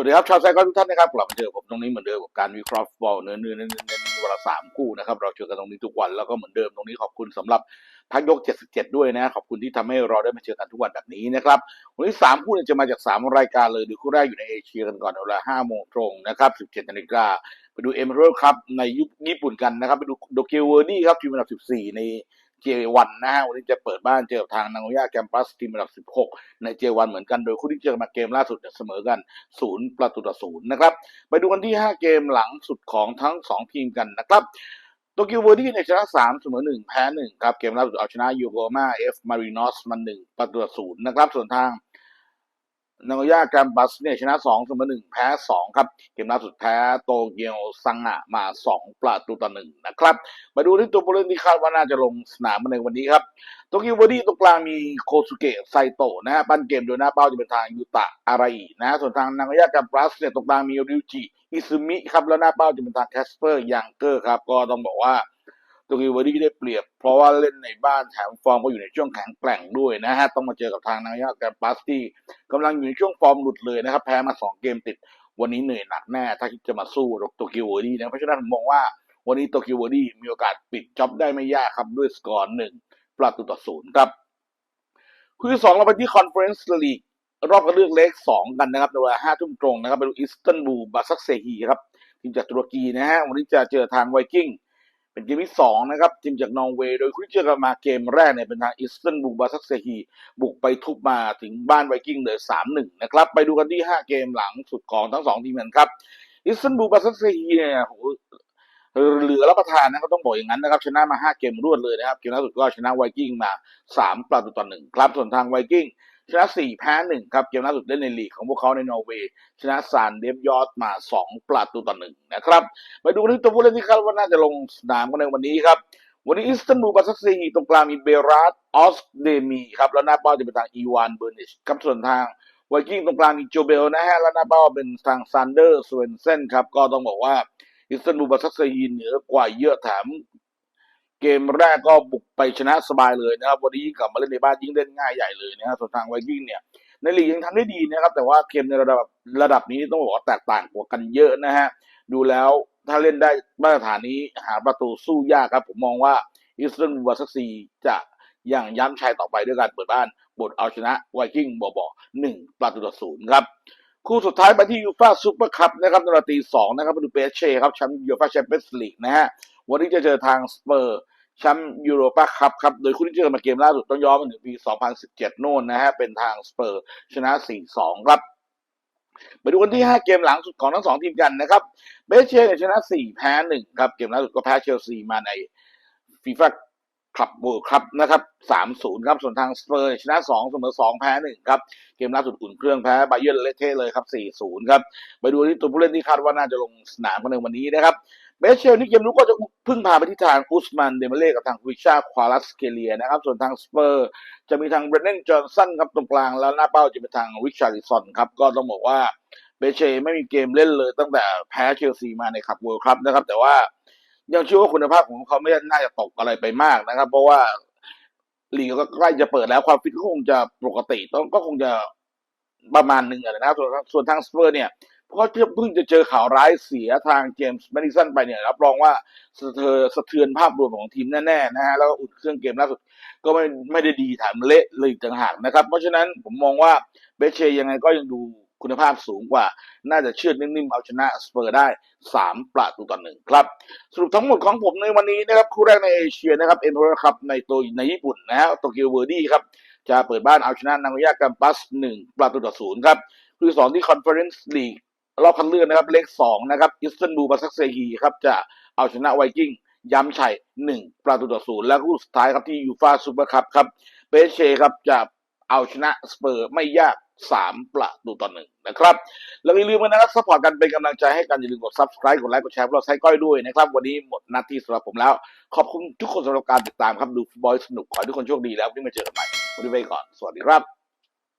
วัสดีครับชาวไซก็ทุกท่านนะครับกลับมาเจอผมตรงนี้เหมือนเดิมกับการวิเคราะห์ฟุตบอลเนื้อเนื้อเน้นเน้นวันละสามคู่นะครับเราเจอกันตรงนี้ทุกวันแล้วก็เหมือนเดิมตรงนี้ขอบคุณสำหรับพักยก 77 ด้วยนะขอบคุณที่ทำให้เราได้มาเจอกันทุกวันแบบนี้นะครับวันนี้สามคู่เนี่ยจะมาจากสามรายการเลยดูคู่แรกอยู่ในเอเชียกันก่อนเวลาห้าโมงตรงนะครับ 17นาฬิกาไปดูเอ็มเรลครับในยุคญี่ปุ่นกันนะครับไปดูโดเกียวเวอร์ดี้ครับทีมอันดับ 14 ใน J1 นะฮะวันนี้จะเปิดบ้านเจอกับทางนางโอยาแกมปัสทีมอันดับ 16 ใน J1 เหมือนกันโดยคู่ที่เจอมาเกมล่าสุดเนี่ยเสมอกัน 0 ประตูต่อ0นะครับ ไปดูกันที่ 5 เกมหลังสุดของทั้ง 2 ทีมกันนะครับโตเกียวเวอร์ดี้ในชนะ3เสมอ1 แพ้ 1 ครับ เกมล่าสุดเอาชนะยูโกมาเอฟมารีนอสมา1ประตูต่อ0นะครับส่วนทาง นางโอยาแกมปัสเนี่ยชนะ2เสมอ1แพ้2ครับ เกมล่าสุดแพ้โตเกียวซังอะมา2ประตูต่อ1นะครับ มาดูที่ตัวผู้เล่นที่คาดว่าน่าจะลงสนามในวันนี้ครับโตเกียวเวอร์ดี้ตรงกลางมีโคสุเกะไซโตะนะฮะปั้นเกมโดยหน้าเป้าจะเป็นทางยูตะอาราอินะส่วนทางนางยากับปรัสเนี่ยตรงกลางมีริวจิอิซึมิครับแล้วหน้าเป้าจะเป็นทางแคสเปอร์ยังเกอร์ครับก็ต้องบอกว่า ตเกียวเวอร์ดี้ได้เปรียบ เพราะว่าเล่นในบ้านแถมฟอร์มก็อยู่ในช่วงแข็งแกร่งด้วยนะฮะ ต้องมาเจอกับทางนางยากับปรัสที่กำลังอยู่ในช่วงฟอร์มหลุดเลยนะครับ แพ้มาสองเกมติด วันนี้เหนื่อยหนักแน่ ถ้าคิดจะมาสู้โตเกียวเวอร์ดี้นะเพราะฉะนั้นผมมองว่าวันนี้โตเกียวเวอร์ดี้มีโอกาสปิดจ็อบได้ไม่ยากครับด้วยสกอร์หนึ่งประตูต่อศูนย์ครับคู่ที่สองเราไปที่คอนเฟอเรนซ์ลีกรอบคัดเลือกเล็กสองกันนะครับในเวลาห้าทุ่มตรงนะครับไปดูอิสตันบูลบาซักเซฮีครับทีมจากตุรกีนะฮะวันนี้จะเจอทางไวกิ้ง เป็นเกมที่สองนะครับทีมจากนอร์เวย์โดยคู่ที่เจอกันมาเกมแรกเนี่ยเป็นทางอิสตันบูลบาซักเซฮีบุกไปทุบมาถึงบ้านไวกิ้งเลยสามหนึ่งนะครับ ไปดูกันที่ห้าเกมหลังสุดของทั้งสองทีมกันครับอิสตันบูลบาซักเซฮีเนี่ยโหเหลือรับประทานนะก็ต้องบอกอย่างนั้นนะครับชนะมา 5 เกมรวดเลยนะครับเกมล่าสุดก็ชนะไวกิ้งมา 3 ประตูต่อหนึ่งครับส่วนทางไวกิ้ง ชนะ4แพ้1ครับเกมล่าสุดเล่นในลีกของพวกเขาในนอร์เวย์ชนะซานเดฟยอดมา2ประตูต่อหนึ่งนะครับไปดูกันที่ตัวผู้เล่นที่คาดว่าน่าจะลงสนามกันในวันนี้ครับวันนี้อิสตันบูลบาซักซีตรงกลางมีเบรัสออสเดมีครับแล้วหน้าเป้าจะเป็นทางอีวานเบอร์นิชครับส่วนทางไวกิ้งตรงกลางมีโจเบลนะฮะแล้วหน้าเป้าเป็นทางซันเดอร์สเวนเซนครับก็ต้องบอกว่าอิสตันบูลบาซักซฮีเหนือกว่าเยอะแถม เกมแรกก็บุกไปชนะสบายเลยนะครับ วันนี้กลับมาเล่นในบ้านยิ่งเล่นง่ายใหญ่เลยนะครับส่วนทางไวกิ้งเนี่ยในลีกยังทำได้ดีนะครับ แต่ว่าเกมในระดับระดับนี้ต้องบอกว่าแตกต่างกว่ากันเยอะนะฮะดูแล้วถ้าเล่นได้มาตรฐานนี้หาประตูสู้ยากครับ ผมมองว่าอิสตันบูลซักซีจะยังย้ำชัยต่อไปด้วยการเปิดบ้านบทเอาชนะไวกิ้งบ่อๆหนึ่งประตูต่อศูนย์ครับ คู่สุดท้ายไปที่ยูฟาซูเปอร์คัพนะครับในราตีสองนะครับมาดูเปเช่ครับแชมป์ยูฟาแชมเปี้ยนส์ลีกนะฮะวันนี้จะเจอทางสเปอร์แชมป์ยูโรปาคัพครับ โดยคู่ที่เจอมาเกมล่าสุดต้องย้อนไปถึงปี 2017 โน่นนะฮะ เป็นทางสเปอร์ชนะ 4-2 ครับ ไปดูกันที่ 5 เกมหลังสุดของทั้งสองทีมกันนะครับ เบเชียชนะ 4 แพ้ 1 ครับ เกมล่าสุดก็แพ้เชลซีมาในฟีฟ่า คลับเวิร์ครับนะครับสามศูนย์ครับส่วนทางสเปอร์ชนะสองเสมอสองแพ้หนึ่งครับเกมล่าสุดอุ่นเครื่องแพ้ไบเยร์นเละเทะเลยครับสี่ศูนย์ครับไปดูที่ตัวผู้เล่นที่คาดว่าน่าจะลงสนามกันในวันนี้นะครับเบสเชลนี่เกมรู้ก็จะพึ่งพาไปที่ทางอุสมันเดมเล่กับทางวิชาควาลัสเคเลียนะครับ ส่วนทางสเปอร์ จะมีทางเบรนเนนจอห์นสันครับตรงกลางแล้วหน้าเป้าจะเป็นทางริชาร์ลิสันครับก็ต้องบอกว่าเบเชไม่มีเกมเล่นเลยตั้งแต่แพ้เชลซีมาในคัพเวิลด์ครับนะครับแต่ว่า ยังเชื่อว่าคุณภาพของเขาไม่น่าจะตกอะไรไปมากนะครับ เพราะว่าลีกก็ใกล้จะเปิดแล้วความฟิตก็คงจะปกติต้องก็คงจะประมาณหนึ่งนะครับส่วนส่วนทางสเปอร์เนี่ยเพราะเพิ่งจะเจอข่าวร้ายเสียทางเจมส์แมดิสันไปเนี่ยรับรองว่าสะเทือนสะเทือนภาพรวมของทีมแน่ๆนะฮะแล้วก็อุ่นเครื่องเกมล่าสุด ก็ไม่ไม่ได้ดีแถมเละเลยต่างหากนะครับ เพราะฉะนั้นผมมองว่าเบเชยังไงก็ยังดู คุณภาพสูงกว่า น่าจะเชื่อนิ่มๆเอาชนะสเปอร์ได้สามประตูต่อหนึ่งครับ สรุปทั้งหมดของผมในวันนี้นะครับคู่แรกในเอเชียนะครับเอ็มเพอร์ครับในตัวในญี่ปุ่นนะฮะโตเกียวเวอร์ดี้ครับจะเปิดบ้านเอาชนะนางยากัมปัสหนึ่งประตูต่อศูนย์ครับคู่ที่สองที่คอนเฟอเรนซ์ลีกรอบคัดเลือกนะครับเลขสองนะครับอิสตันบูลบาซักเซฮีครับจะเอาชนะไวกิ้งย้ำชัยหนึ่งประตูต่อศูนย์และคู่สุดท้ายครับที่ยูฟาซูเปอร์คัพครับเปเช่ครับจะเอาชนะสเปอร์ไม่ยาก สามประตูต่อหนึ่งนะครับ แล้วอย่าลืมนะครับสปอร์ตกันเป็นกำลังใจให้กันอย่าลืมกด subscribe กดไลค์กดแชร์พวกเราใช้ก้อยด้วยนะครับ วันนี้หมดหน้าที่สำหรับผมแล้ว ขอบคุณทุกคนสำหรับการติดตามครับดูฟุตบอลสนุกขอให้ทุกคนโชคดีแล้ววันนี้มาเจอกันใหม่วันนี้ไปก่อนสวัสดีครับ